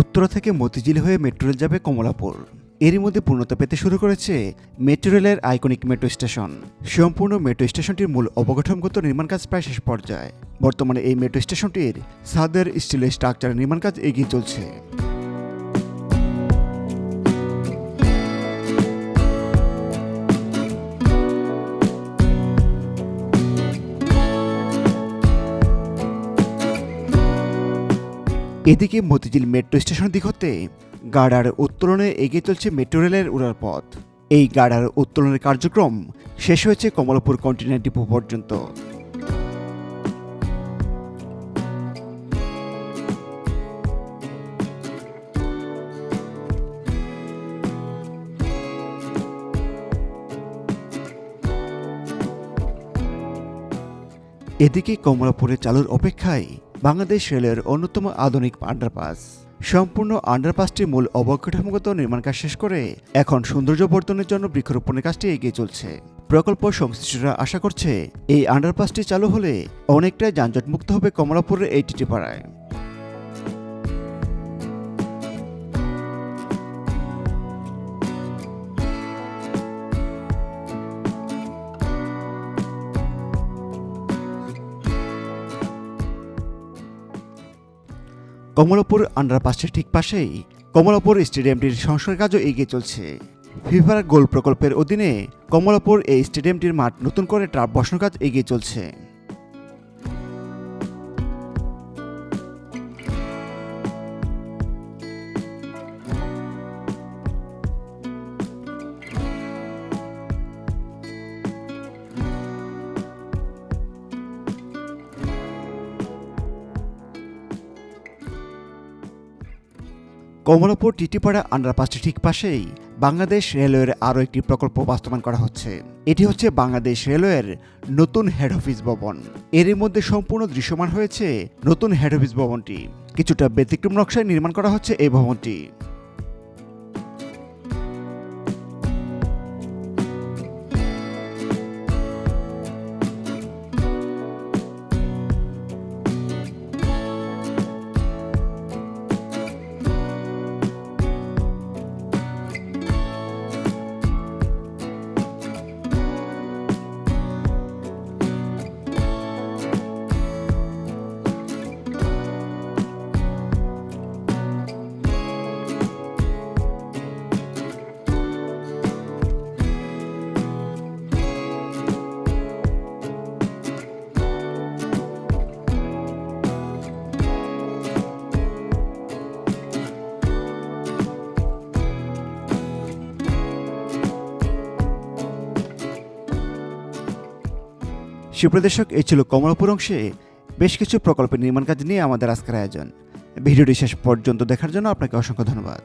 উত্তরা থেকে মতিঝিল হয়ে metro rail যাবে কমলাপুর। এরই মধ্যে পূর্ণতা পেতে শুরু করেছে মেট্রো রেলের আইকনিক মেট্রো স্টেশন। সম্পূর্ণ মেট্রো স্টেশনটির মূল অবকাঠামোগত নির্মাণ কাজ প্রায় শেষ পর্যায়ে। বর্তমানে এই মেট্রো স্টেশনটির সাদের স্টিলের স্ট্রাকচার নির্মাণ কাজ এগিয়ে চলছে। এদিকে মতিঝিল মেট্রো স্টেশন দিক হতে গাড়ার উত্তোলনে এগিয়ে চলছে মেট্রো রেলের উড়ার পথ। এই গাড়ার উত্তোলনের কার্যক্রম শেষ হয়েছে কমলাপুর কন্টিনেন্ট ডিপো পর্যন্ত। এদিকে কমলাপুরে চালুর অপেক্ষায় বাংলাদেশ রেলের অন্যতম আধুনিক আন্ডারপাস সম্পূর্ণ আন্ডারপাসটির মূল অবকাঠামোগত নির্মাণ কাজ শেষ করে এখন সৌন্দর্য বর্ধনের জন্য বৃক্ষরোপণের কাজটি এগিয়ে চলছে। প্রকল্প সংশ্লিষ্টরা আশা করছে, এই আন্ডারপাসটি চালু হলে অনেকটাই যানজটমুক্ত হবে কমলাপুরের এই টিটিপাড়ায়। কমলাপুর আন্ডারপাসের ঠিক পাশেই কমলাপুর স্টেডিয়ামটির সংস্কার কাজও এগিয়ে চলছে। ফিফার গোল প্রকল্পের অধীনে কমলাপুর এই স্টেডিয়ামটির মাঠ নতুন করে ট্রাপ বসানোর কাজ এগিয়ে চলছে। কমলাপুর টিটিপাড়া আন্ডারপাসটি ঠিক পাশেই বাংলাদেশ রেলওয়ের আরও একটি প্রকল্প বাস্তবায়ন করা হচ্ছে। এটি হচ্ছে বাংলাদেশ রেলওয়ের নতুন হেড অফিস ভবন। এরই মধ্যে সম্পূর্ণ দৃশ্যমান হয়েছে নতুন হেড অফিস ভবনটি। কিছুটা ব্যতিক্রম নকশায় নির্মাণ করা হচ্ছে এই ভবনটি। সুপ্রদর্শক, এই ছিল কমলাপুর অংশে বেশ কিছু প্রকল্পের নির্মাণ কাজ নিয়ে আমাদের আজকের আয়োজন। ভিডিওটি শেষ পর্যন্ত দেখার জন্য আপনাকে অসংখ্য ধন্যবাদ।